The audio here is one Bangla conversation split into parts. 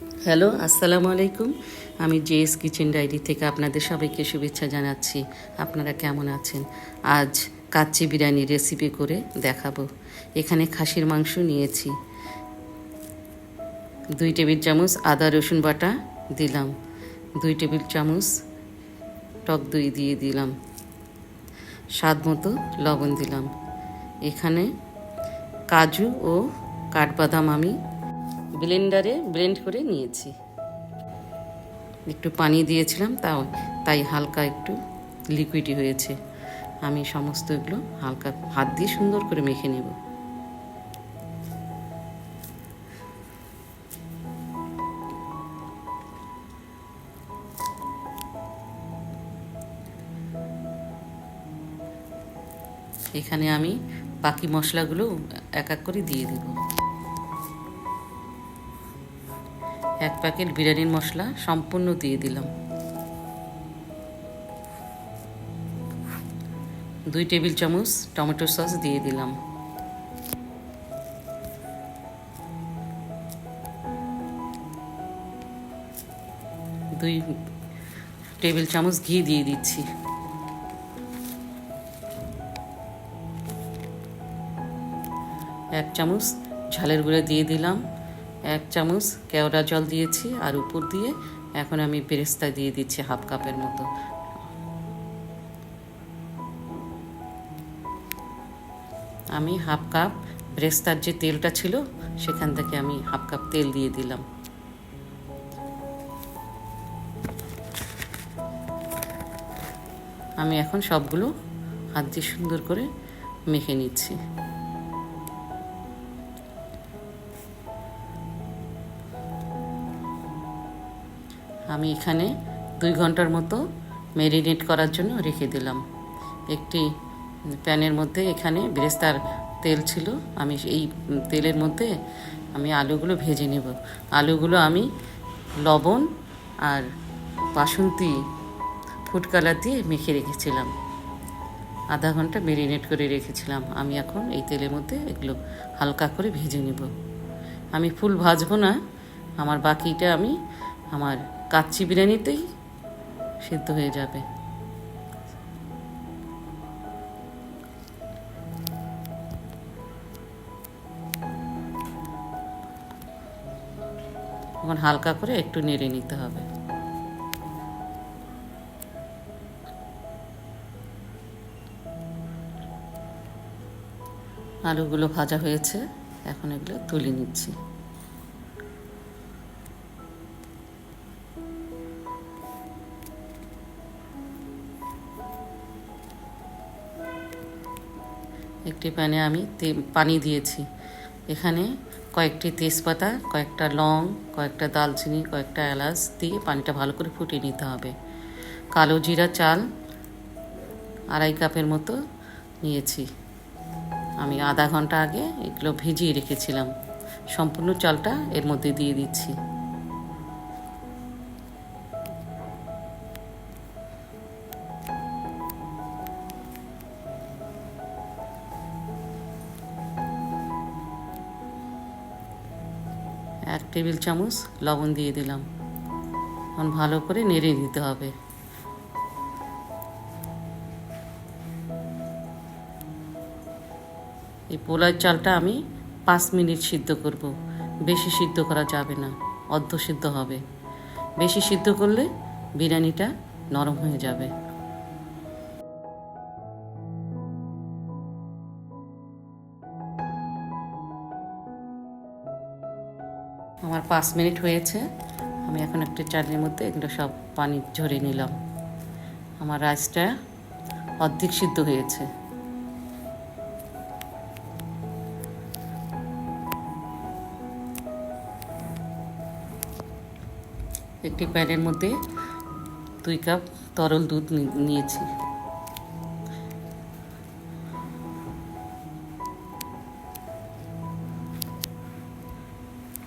হ্যালো, আসসালামু আলাইকুম। আমি জেএস কিচেন ডায়েরি থেকে আপনাদের সবাইকে শুভেচ্ছা জানাচ্ছি। আপনারা কেমন আছেন? আজ কাচ্চি বিরিয়ানি রেসিপি করে দেখাবো। এখানে খাসির মাংস নিয়েছি। দুই টেবিল চামচ আদা, রসুন বাটা দিলাম। দুই টেবিল চামচ টক দই দিয়ে দিলাম। স্বাদ মতো লবণ দিলাম। এখানে কাজু ও কাঠবাদাম আমি ব্লেন্ডারে ব্লেন্ড করে নিয়েছি। একটু পানি দিয়েছিলাম, তাও, তাই হালকা একটু লিকুইডই হয়েছে। আমি সমস্ত এগুলো হালকা হাত দিয়ে সুন্দর করে মেখে নেব। এখানে আমি বাকি মশলাগুলো এক এক করে দিয়ে দেবো। প্যাকেট বিরিয়ানির মশলা সম্পূর্ণ দিয়ে দিলাম। দুই টেবিল চামচ টমেটো সস দিয়ে দিলাম। দুই টেবিল চামচ ঘি দিয়ে দিচ্ছি। এক চামচ ঝালের গুঁড়ো দিয়ে দিলাম। এক চামচ কেওড়া জল দিয়েছি আর উপর দিয়ে এখন আমি বেরেস্তা দিয়ে দিচ্ছি হাফ কাপের মতো। আমি হাফ কাপ বেরেস্তার যে তেলটা ছিল, সেখান থেকে আমি হাফ কাপ তেল দিয়ে দিলাম। আমি এখন সবগুলো হাত দিয়ে সুন্দর করে মেখে নিচ্ছি। আমি এখানে দুই ঘণ্টার মতো ম্যারিনেট করার জন্য রেখে দিলাম। একটি প্যানের মধ্যে এখানে বেরেস্তার তেল ছিল, আমি এই তেলের মধ্যে আমি আলুগুলো ভেজে নেব। আলুগুলো আমি লবণ আর বাসন্তী ফুড কালার দিয়ে মেখে রেখেছিলাম। আধা ঘণ্টা মেরিনেট করে রেখেছিলাম। আমি এখন এই তেলের মধ্যে এগুলো হালকা করে ভেজে নেব। আমি ফুল ভাজবো না, আমার বাকিটা আমি আমার কাচ্চি বিরিয়ানিতেই সিদ্ধ হয়ে যাবে। এখন হালকা করে একটু নেড়ে নিতে হবে। আলুগুলো ভাজা হয়েছে, এখন এগুলো তুলে নিচ্ছি। একটি প্যানে আমি পানি দিয়েছি। এখানে কয়েকটি তেজপাতা, কয়েকটা লং, কয়েকটা দালচিনি, কয়েকটা এলাচ দিয়ে পানিটা ভালো করে ফুটিয়ে নিতে হবে। কালো জিরা চাল আড়াই কাপের মতো নিয়েছি। আমি আধা ঘণ্টা আগে এগুলো ভিজিয়ে রেখেছিলাম। সম্পূর্ণ চালটা এর মধ্যে দিয়ে দিচ্ছি। টেবিল চামচ লবণ দিয়ে দিলাম। এখন ভালো করে নেড়ে দিতে হবে। এই পোলার চালটা আমি পাঁচ মিনিট সিদ্ধ করব। বেশি সিদ্ধ করা যাবে না, অর্ধ সিদ্ধ হবে। বেশি সিদ্ধ করলে বিরিয়ানিটা নরম হয়ে যাবে। পাঁচ মিনিট হয়েছে। আমি এখন একটা চাটনির মধ্যে এগুলো সব পানি ঝরে নিলাম। আমার রাইসটা অর্ধেক সিদ্ধ হয়েছে। একটি প্যানের মধ্যে দুই কাপ তরল দুধ নিয়েছি।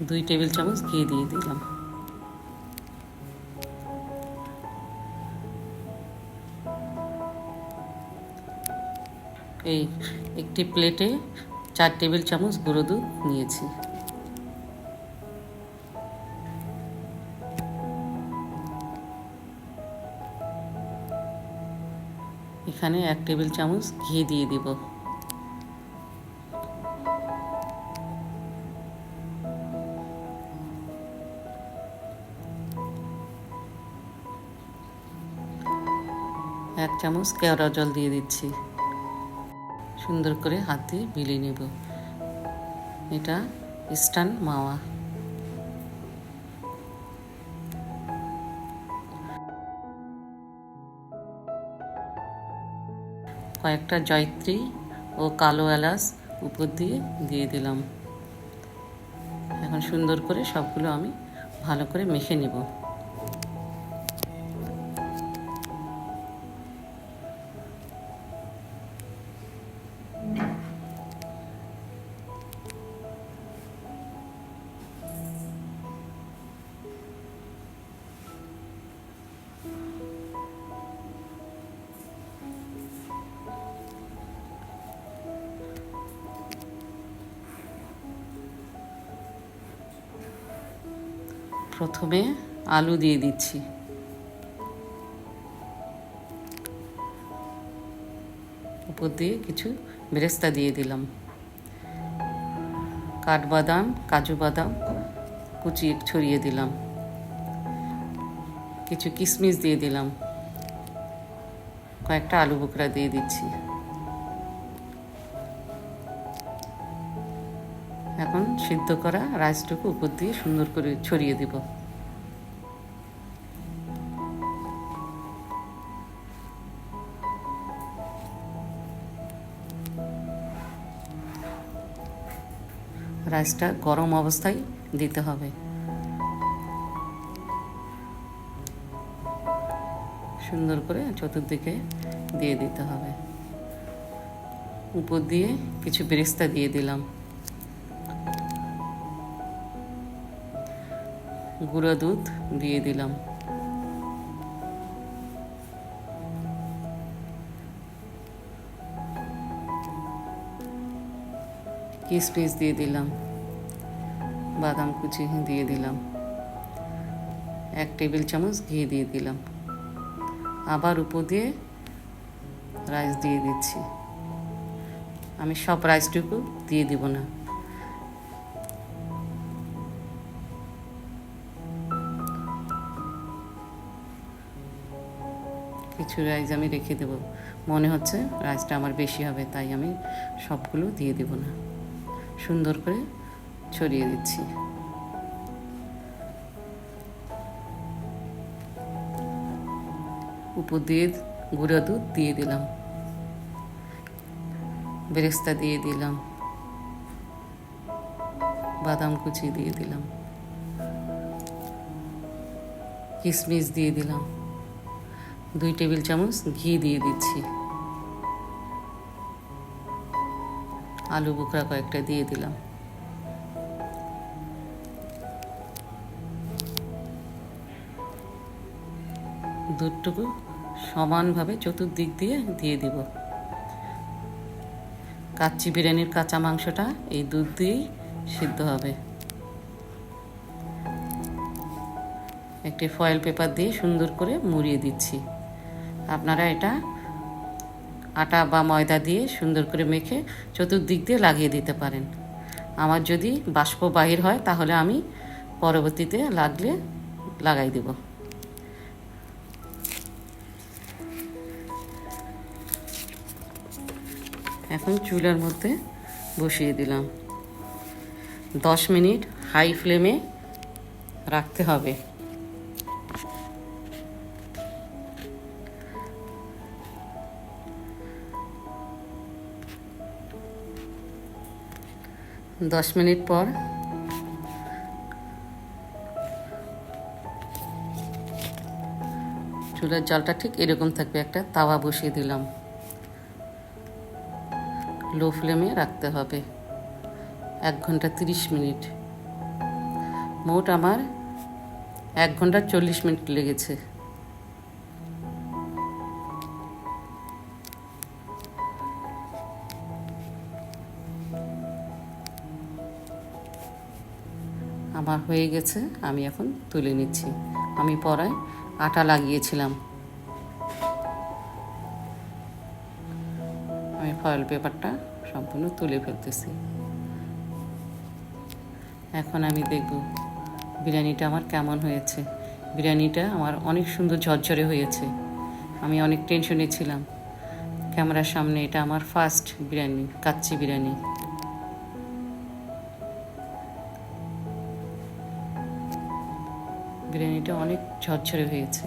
দুই টেবিল চামচ ঘি দিয়ে দিলাম। এই একটি প্লেটে চার টেবিল চামচ গুঁড়ো দুধ নিয়েছি। এখানে এক টেবিল চামচ ঘি দিয়ে দিব। এক চামচ কেওড়া জল দিয়ে দিচ্ছি। সুন্দর করে হাত বিলিয়ে নেব। এটা ইস্টার্ন মাওয়া। কয়েকটা জয়ত্রী ও কালো এলাচ উপর দিয়ে দিয়ে দিলাম। এখন সুন্দর করে সবগুলো আমি ভালো করে মেখে নেব। প্রথমে আলু দিয়ে দিচ্ছি। উপর দিয়ে কিছু বেরেস্তা দিয়ে দিলাম। কাঠবাদাম, কাজু বাদাম কুচি ছড়িয়ে দিলাম। কিছু কিশমিশ দিয়ে দিলাম। কয়েকটা আলু বোকরা দিয়ে দিচ্ছি। সিদ্ধ করা রাইসটুকু উপর দিয়ে সুন্দর করে ছড়িয়ে দিব। রাইসটা গরম অবস্থায় দিতে হবে। সুন্দর করে চতুর্দিকে দিয়ে দিতে হবে। উপর দিয়ে কিছু বেরেস্তা দিয়ে দিলাম। গুঁড়ো দুধ দিয়ে দিলাম। কিশমিশ দিয়ে দিলাম। বাদাম কুচি দিয়ে দিলাম। এক টেবিল চামচ ঘি দিয়ে দিলাম। আবার উপর দিয়ে রাইস দিয়ে দিচ্ছি। আমি সব রাইসটুকু দিয়ে দিব না। কিছু রাইস আমি রেখে দেব। মনে হচ্ছে রাইসটা আমার বেশি হবে, তাই আমি সবগুলো দিয়ে দেব না। সুন্দর করে ছড়িয়ে দিচ্ছি। উপর দিয়ে গুঁড়ো দুধ দিয়ে দিলাম। বেরেস্তা দিয়ে দিলাম। বাদাম কুচি দিয়ে দিলাম। কিশমিশ দিয়ে দিলাম। দুই টেবিল চামচ ঘি দিয়ে দিচ্ছি। আলু বোখরা কয়েকটা দিয়ে দিলাম। দুধটুকু সমানভাবে চতুর্দিক দিয়ে দিয়ে দিব। কাচ্চি বিরিয়ানির কাঁচা মাংসটা এই দুধ দিয়েই সিদ্ধ হবে। একটি ফয়েল পেপার দিয়ে সুন্দর করে মুড়িয়ে দিচ্ছি। আপনারা এটা আটা বা ময়দা দিয়ে সুন্দর করে মেখে চতুর্দিক দিয়ে লাগিয়ে দিতে পারেন। আমার যদি বাষ্প বাহির হয়, তাহলে আমি পরবর্তীতে লাগলে লাগাই দেব। এখন চুলার মধ্যে বসিয়ে দিলাম। দশ মিনিট হাই ফ্লেমে রাখতে হবে। দশ মিনিট পর। চুলার জলটা ঠিক এরকম থাকবে, একটা তাওয়া বসিয়ে দিলাম। লো ফ্লেমে রাখতে হবে। এক ঘণ্টা তিরিশ মিনিট। মোট আমার এক ঘণ্টা চল্লিশ মিনিট লেগেছে। আমার হয়ে গেছে, আমি এখন তুলে নিচ্ছি। আমি পরায় আটা লাগিয়েছিলাম। আমি ফয়েল পেপারটা সম্পূর্ণ তুলে ফেলতেছি। এখন আমি দেখব বিরিয়ানিটা আমার কেমন হয়েছে। বিরিয়ানিটা আমার অনেক সুন্দর ঝরঝরে হয়েছে। আমি অনেক টেনশনে ছিলাম। ক্যামেরার সামনে এটা আমার ফার্স্ট বিরিয়ানি, কাচ্চি বিরিয়ানি। বিরিয়ানিটা অনেক ঝরঝরে হয়েছে।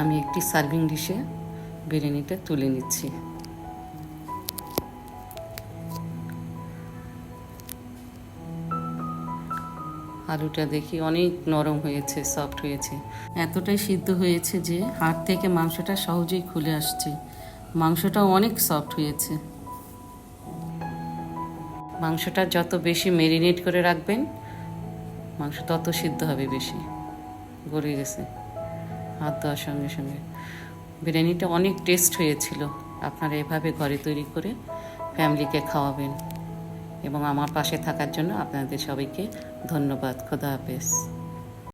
আমি একটি সার্ভিং ডিশে বিরিয়ানিটা তুলে নিচ্ছি। আলুটা দেখি অনেক নরম হয়েছে সফট হয়েছে। এতটাই সিদ্ধ হয়েছে যে হাত থেকে মাংসটা সহজেই খুলে আসছে। মাংসটাও অনেক সফট হয়েছে। মাংসটা যত বেশি মেরিনেট করে রাখবেন, মাংস তত সিদ্ধ হবে বেশি। গড়ে গেছে। হাত দেওয়ার সঙ্গে সঙ্গে। বিরিয়ানিটা অনেক টেস্ট হয়েছিল। আপনারা এভাবে ঘরে তৈরি করে ফ্যামিলিকে খাওয়াবেন। এবং আমার পাশে থাকার জন্য আপনাদের সবাইকে ধন্যবাদ। খোদা হাফেজ।